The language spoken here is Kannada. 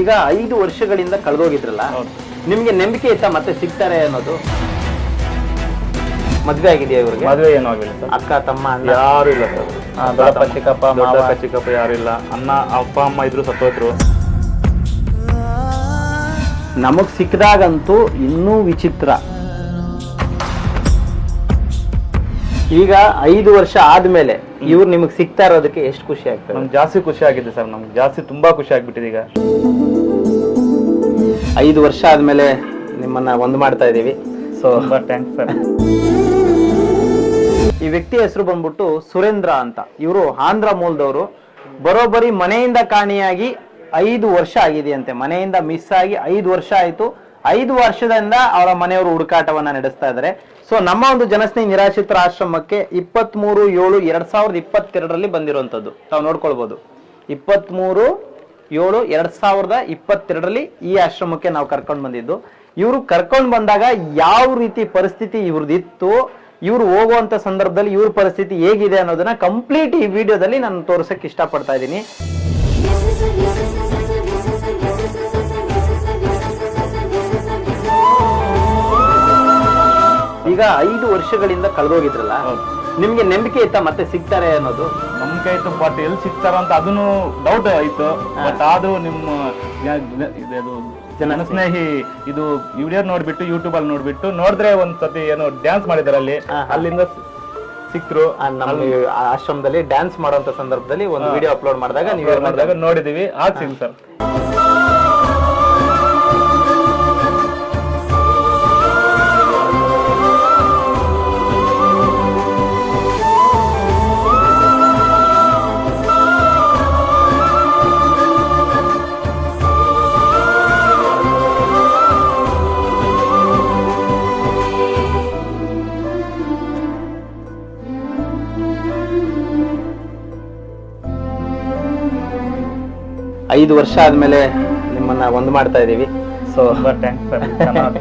ಈಗ ಐದು ವರ್ಷಗಳಿಂದ ಕಳೆದೋಗಿದ್ರಲ್ಲ. ನಿಮ್ಗೆ ನಂಬಿಕೆ ಇತ್ತ ಮತ್ತೆ ಸಿಗ್ತಾರೆ ಅನ್ನೋದು? ಮದ್ವೆ ಆಗಿದೆಯಾ ಇವ್ರಿಗೆ? ಮದುವೆ ಏನು ಆಗಿಲ್ಲ ಸರ್. ಅಕ್ಕ ತಮ್ಮ ಅಣ್ಣ? ಯಾರು ಇಲ್ಲ ಸರ್. ಹಾ, ದೊಡ್ಡಪ್ಪ ಚಿಕ್ಕಪ್ಪ ಮಾವ? ದೊಡ್ಡಪ್ಪ ಚಿಕ್ಕಪ್ಪ ಯಾರು ಇಲ್ಲ. ಅಣ್ಣ ಅಪ್ಪ ಅಮ್ಮ ಇದ್ರು ಸತ್ತೋದ್ರು ನಮಗ್ ಸಿಕ್ಕದಾಗಂತೂ ಇನ್ನೂ ವಿಚಿತ್ರ. ಈಗ ಐದು ವರ್ಷ ಆದ್ಮೇಲೆ ಇವ್ರು ನಿಮಗ್ ಸಿಗ್ತಾ ಇರೋದಕ್ಕೆ ಎಷ್ಟು ಖುಷಿ ಆಗ್ತದೆ? ನಮ್ಗೆ ಜಾಸ್ತಿ ಖುಷಿ ಆಗಿದೆ ಸರ್. ನಮ್ಗೆ ಜಾಸ್ತಿ ತುಂಬಾ ಖುಷಿ ಆಗ್ಬಿಟ್ಟಿದೆ ಈಗ. ಐದು ವರ್ಷ ಆದ್ಮೇಲೆ ನಿಮ್ಮನ್ನ ಒಂದು ಮಾಡ್ತಾ ಇದೀವಿ ಸೊ ಥ್ಯಾಂಕ್ ಥ್ಯಾಂಕ್ಸ್ ಸರ್ ಈ ವ್ಯಕ್ತಿ ಹೆಸರು ಬಂದ್ಬಿಟ್ಟು ಸುರೇಂದ್ರ ಅಂತ. ಇವರು ಆಂಧ್ರ ಮೂಲದವರು. ಬರೋಬ್ಬರಿ ಮನೆಯಿಂದ ಕಾಣಿಯಾಗಿ ಐದು ವರ್ಷ ಆಗಿದೆಯಂತೆ. ಮನೆಯಿಂದ ಮಿಸ್ ಆಗಿ ಐದು ವರ್ಷ ಆಯ್ತು. ಐದು ವರ್ಷದಿಂದ ಅವರ ಮನೆಯವರು ಹುಡುಕಾಟವನ್ನ ನಡೆಸ್ತಾ ಇದ್ದಾರೆ. ಸೊ ನಮ್ಮ ಒಂದು ಜನಸ್ನೇಹಿ ನಿರಾಶ್ರಿತರ ಆಶ್ರಮಕ್ಕೆ ಇಪ್ಪತ್ತ್ ಮೂರು ಏಳು ಎರಡ್ ಸಾವಿರದ ಇಪ್ಪತ್ತೆರಡರಲ್ಲಿ ಬಂದಿರುವಂತದ್ದು. ತಾವು ನೋಡ್ಕೊಳ್ಬಹುದು ಇಪ್ಪತ್ತ್ ಮೂರು ಏಳು ಎರಡ್ ಸಾವಿರದ ಇಪ್ಪತ್ತೆರಡರಲ್ಲಿ ಈ ಆಶ್ರಮಕ್ಕೆ ನಾವು ಕರ್ಕೊಂಡು ಬಂದಿದ್ದು. ಇವರು ಕರ್ಕೊಂಡು ಬಂದಾಗ ಯಾವ ರೀತಿ ಪರಿಸ್ಥಿತಿ ಇವ್ರದ್ದಿತ್ತು ಇವ್ರು ಹೋಗುವಂತ ಸಂದರ್ಭದಲ್ಲಿ ಇವ್ರ ಪರಿಸ್ಥಿತಿ ಹೇಗಿದೆ ಅನ್ನೋದನ್ನ ಕಂಪ್ಲೀಟ್ ಈ ವಿಡಿಯೋದಲ್ಲಿ ನಾನು ತೋರಿಸಕ್ಕೆ ಇಷ್ಟಪಡ್ತಾ ಇದ್ದೀನಿ. ಈಗ ಐದು ವರ್ಷಗಳಿಂದ ಕಳೆದೋಗಿದ್ರಲ್ಲ. ನಿಮ್ಗೆ ನಂಬಿಕೆ ಇತ್ತ ಮತ್ತೆ ಸಿಗ್ತಾರೆ ಅನ್ನೋದು? ನಂಬಿಕೆ ಇತ್ತು ಬಟ್ ಎಲ್ಲಿ ಸಿಗ್ತಾರ ಅಂತ ಅದನ್ನು ಡೌಟ್ ಆಯ್ತು. ಬಟ್ ಆದ್ರೂ ನಿಮ್ಮ ಇದು ಇದು ಜನಸ್ನೇಹಿ ಇದು ವಿಡಿಯೋ ನೋಡ್ಬಿಟ್ಟು ಯೂಟ್ಯೂಬ್ ಅಲ್ಲಿ ನೋಡ್ಬಿಟ್ಟು ನೋಡಿದ್ರೆ ಒಂದ್ಸತಿ ಏನೋ ಡ್ಯಾನ್ಸ್ ಮಾಡಿದಾರೆ ಅಲ್ಲಿ. ಅಲ್ಲಿಂದ ಸಿಕ್ತರು ಆಶ್ರಮದಲ್ಲಿ ಡ್ಯಾನ್ಸ್ ಮಾಡುವಂತ ಸಂದರ್ಭದಲ್ಲಿ ಒಂದು ವಿಡಿಯೋ ಅಪ್ಲೋಡ್ ಮಾಡಿದಾಗ ನೀವು ನೀವು ಆಗ ನೋಡಿದೀವಿ. ಆಗ್ಸಿದ್ವಿ ಸರ್. ಐದು ವರ್ಷ ಆದ್ಮೇಲೆ ನಿಮ್ಮನ್ನ ಒಂದು ಮಾಡ್ತಾ ಇದೀವಿ. So thanks sir.